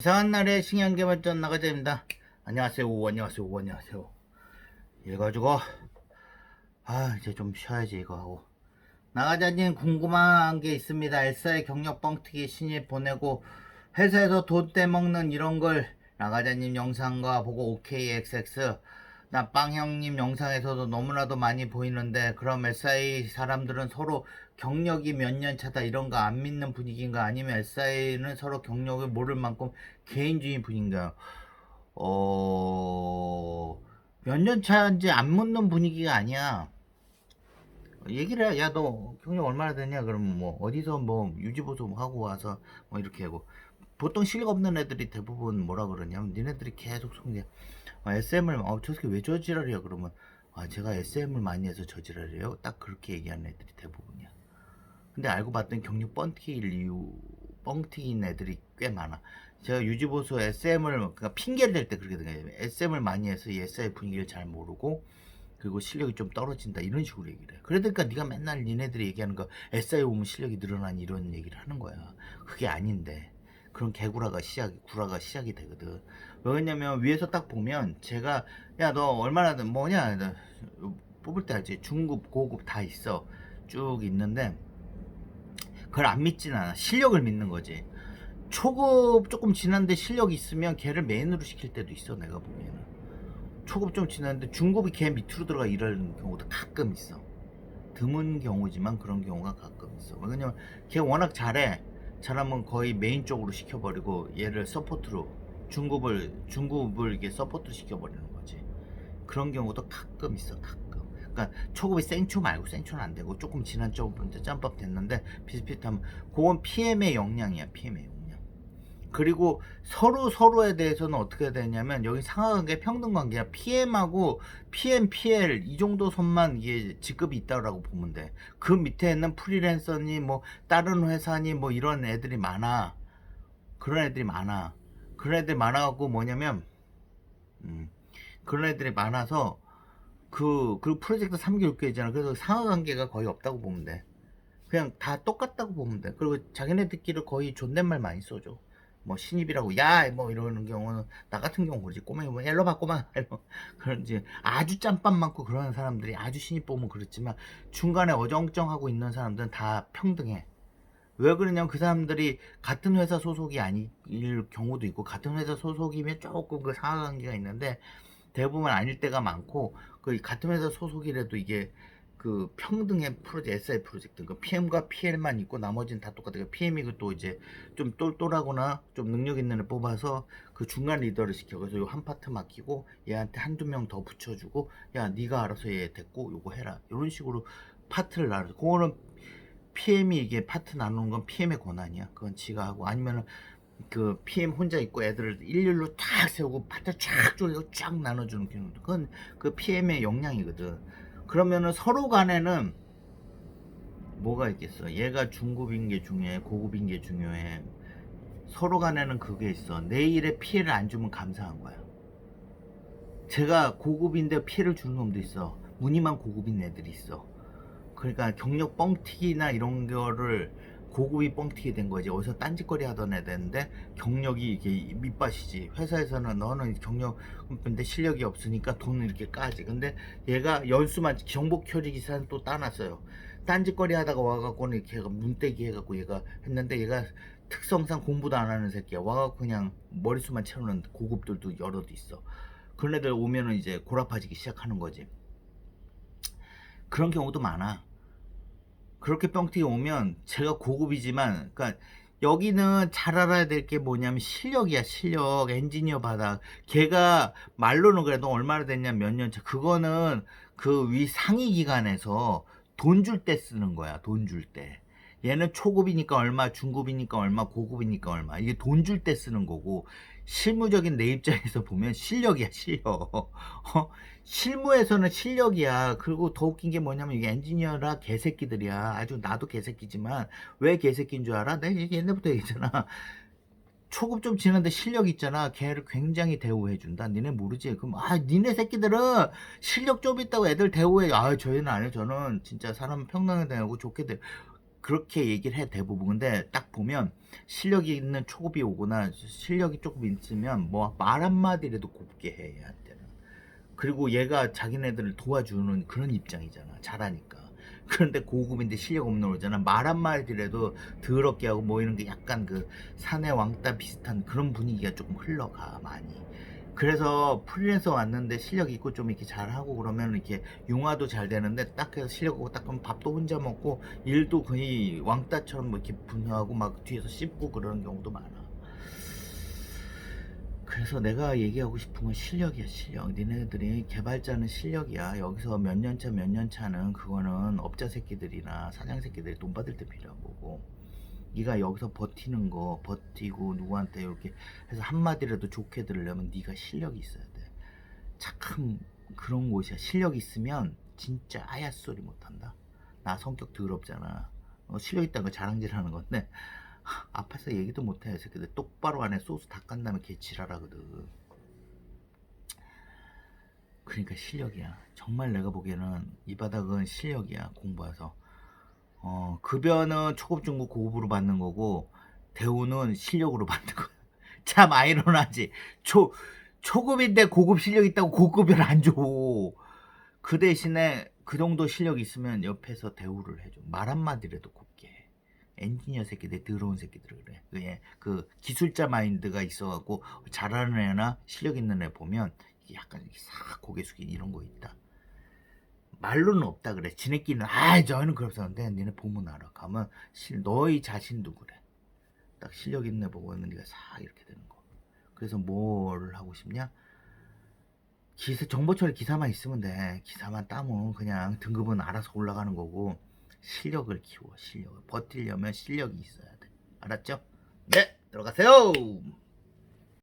이상한 날에 신양개발전 나가자입니다. 안녕하세요. 오, 안녕하세요. 오, 안녕하세요. 이래가지고 아 이제 좀 쉬어야지 이거 하고 나가자님 궁금한 게 있습니다. 엘사의 경력 뻥튀기 신입 보내고 회사에서 돈 떼먹는 이런 걸 나가자님 영상과 보고 OKXX 나 빵 형님 영상에서도 너무나도 많이 보이는데 그럼 SI 사람들은 서로 경력이 몇 년 차다 이런 거 안 믿는 분위기인가 아니면 SI는 서로 경력을 모를 만큼 개인주의 분위기인가요? 어... 몇 년 차인지 안 묻는 분위기가 아니야. 얘기를 해. 야, 너 경력 얼마나 됐냐? 그러면 뭐, 어디서 뭐, 유지보수 하고 와서 뭐, 이렇게 하고. 보통 실력 없는 애들이 대부분 뭐라 그러냐면, 니네들이 계속 속냐. 아, SM을, 어, 저 새끼 왜 저지랄이야? 그러면, 아, 제가 SM을 많이 해서 저지랄이에요? 딱 그렇게 얘기하는 애들이 대부분이야. 근데 알고 봤더니 경력 뻥튀기일 이유, 뻥튀기인 애들이 꽤 많아. 제가 유지보수 SM을, 그러니까 핑계를 댈 때 그렇게 되거든요. SM을 많이 해서 이 SI 분위기를 잘 모르고, 그리고 실력이 좀 떨어진다 이런 식으로 얘기를 해. 그러니까 네가 맨날 니네들이 얘기하는 거 SI 오면 실력이 늘어나니 이런 얘기를 하는 거야. 그게 아닌데 그런 개구라가 시작, 구라가 시작이 되거든. 왜냐면 위에서 딱 보면 제가 야 너 얼마나 뭐냐 너 뽑을 때 알지 중급 고급 다 있어 쭉 있는데 그걸 안 믿진 않아 실력을 믿는 거지 초급 조금 지난데 실력이 있으면 걔를 메인으로 시킬 때도 있어 내가 보면은 초급 좀 지났는데 중급이 걔 밑으로 들어가 이런 경우도 가끔 있어. 드문 경우지만 그런 경우가 가끔 있어. 왜냐면 걔 워낙 잘해. 잘하면 거의 메인 쪽으로 시켜버리고 얘를 서포트로 중급을 중급을 이게 서포트로 시켜버리는 거지. 그런 경우도 가끔 있어. 가끔. 그러니까 초급이 생초 말고 생초는 안 되고 조금 지난 이제 짬밥 됐는데 비슷비슷하면 그건 PM의 역량이야. PM의 역량. 그리고 서로 서로에 대해서는 어떻게 되냐면 여기 상하관계 평등 관계야 PM하고 PM, PL 이 정도 선만 이게 직급이 있다라고 보면 돼. 그 밑에는 프리랜서니 뭐 다른 회사니 뭐 이런 애들이 많아. 그런 애들이 많아. 그런 애들이 많아갖고 뭐냐면 음, 그런 애들이 많아서 그, 그 프로젝트 3개월 꽤 있잖아. 그래서 상하관계가 거의 없다고 보면 돼. 그냥 다 똑같다고 보면 돼. 그리고 자기네들끼리 거의 존댓말 많이 써줘. 뭐 신입이라고 야 뭐 이러는 경우는 나 같은 경우 그러지. 꼬맹이 뭐 일로 봐 꼬마. 이러 그런지 아주 짬밥 많고 그러는 사람들이 아주 신입 보면 그렇지만 중간에 어정쩡하고 있는 사람들은 다 평등해. 왜 그러냐면 그 사람들이 같은 회사 소속이 아닐 경우도 있고 같은 회사 소속이면 조금 그 상하관계가 있는데 대부분 아닐 때가 많고 그 같은 회사 소속이라도 이게 그 평등의 프로젝트, SI 프로젝트, 그 PM과 PL만 있고 나머지는 다 똑같아요. 그 PM이 또 이제 좀 똘똘하거나 좀 능력 있는 애 뽑아서 그 중간 리더를 시켜. 그래서 요 한 파트 맡기고 얘한테 한두 명 더 붙여주고 야 네가 알아서 얘 됐고 요거 해라. 이런 식으로 파트를 나눠. 그거는 PM이 이게 파트 나누는 건 PM의 권한이야. 그건 지가 하고 아니면은 그 PM 혼자 있고 애들을 일일로 쫙 세우고 파트 쫙 쪼개고 쫙 나눠주는 경우도 그건 그 PM의 역량이거든. 그러면은 서로 간에는 뭐가 있겠어? 얘가 중급인 게 중요해, 고급인 게 중요해. 서로 간에는 그게 있어. 내 일에 피해를 안 주면 감사한 거야. 제가 고급인데 피해를 주는 놈도 있어. 무늬만 고급인 애들이 있어. 그러니까 경력 뻥튀기나 이런 거를 고급이 뻥튀기 된 거지. 어디서 딴짓거리 하던 애들인데 경력이 이게 밑밭이지. 회사에서는 너는 경력인데 실력이 없으니까 돈을 이렇게 까지. 근데 얘가 연수만 처리 기사는 또 따놨어요. 딴짓거리 하다가 와갖고는 해가 문대기 해갖고 얘가 했는데 얘가 특성상 공부도 안 하는 새끼야. 와갖고 그냥 머릿수만 채우는 고급들도 여럿 있어. 그런 애들 오면은 이제 고라파지기 시작하는 거지. 그런 경우도 많아. 그렇게 뻥튀기 오면 제가 고급이지만 그러니까 여기는 잘 알아야 될 게 뭐냐면 실력이야 실력. 엔지니어 바닥 걔가 말로는 그래도 얼마나 됐냐 몇 년 차. 그거는 그 위 상위 기관에서 돈 줄 때 쓰는 거야 돈 줄때 얘는 초급이니까 얼마 중급이니까 얼마 고급이니까 얼마. 이게 돈 줄 때 쓰는 거고 실무적인 내 입장에서 보면 실력이야 실력. 어? 실무에서는 실력이야. 그리고 더 웃긴 게 뭐냐면 이게 엔지니어라 개새끼들이야. 아주 나도 개새끼지만 왜 개새끼인 줄 알아? 내가 옛날부터 얘기했잖아. 초급 좀 지났는데 실력 있잖아. 걔를 굉장히 대우해준다. 니네 모르지? 그럼 아 니네 새끼들은 실력 좀 있다고 애들 대우해. 아 저희는 아니에요. 저는 진짜 사람 평등하게 대하고 좋게 대 그렇게 얘기를 해 대부분. 근데 딱 보면 실력이 있는 초급이 오거나 실력이 조금 있으면 뭐 말 한마디라도 곱게 해 얘한테는. 그리고 얘가 자기네들을 도와주는 그런 입장이잖아 잘하니까. 그런데 고급인데 실력 없는 거잖아. 말 한마디라도 더럽게 하고 뭐 이런 게 약간 그 사내 왕따 비슷한 그런 분위기가 조금 흘러가 많이 그래서 프리랜서 왔는데 실력 있고 좀 이렇게 잘하고 그러면 이렇게 융화도 잘 되는데 딱 해서 실력 없고 딱 그러면 밥도 혼자 먹고 일도 거의 왕따처럼 뭐 이렇게 분유하고 막 뒤에서 씹고 그러는 경우도 많아. 그래서 내가 얘기하고 싶은 건 실력이야 실력. 니네들이 개발자는 실력이야. 여기서 몇 년차 몇 년차는 그거는 업자 새끼들이나 사장 새끼들이 돈 받을 때 필요한 거고 네가 여기서 버티는 거 버티고 누구한테 이렇게 해서 한마디라도 좋게 들으려면 네가 실력이 있어야 돼. 착한 그런 곳이야. 실력 있으면 진짜 아야 소리 못한다. 나 성격 더럽잖아. 어, 실력 있다는 거 자랑질 하는 건데. 앞에서 얘기도 못해 이 새끼들. 똑바로 안에 소스 다 깐 다음에 개 지랄하거든. 그러니까 실력이야. 정말 내가 보기에는 이 바닥은 실력이야 공부해서 어 급여는 초급 중급 고급으로 받는 거고 대우는 실력으로 받는 거야. 참 아이러니하지. 초 초급인데 고급 실력 있다고 고급여를 안줘 그 대신에 그 정도 실력 있으면 옆에서 대우를 해줘. 말 한마디라도 곱게 해. 엔지니어 새끼들 더러운 새끼들 그래. 그게 그 기술자 마인드가 있어갖고 잘하는 애나 실력 있는 애 보면 약간 싹 고개 숙인 이런 거 있다 말로는 없다 그래. 지네끼리는 아 저희는 그렇다는데 니네 보면 알아 가면 실 너희 자신도 그래? 딱 실력 애 보고 있는 네가 싹 이렇게 되는 거. 그래서 뭘 하고 싶냐? 기사 정보처리 기사만 있으면 돼. 기사만 따면 그냥 등급은 알아서 올라가는 거고 실력을 키워 실력을. 버티려면 실력이 있어야 돼. 알았죠? 네 들어가세요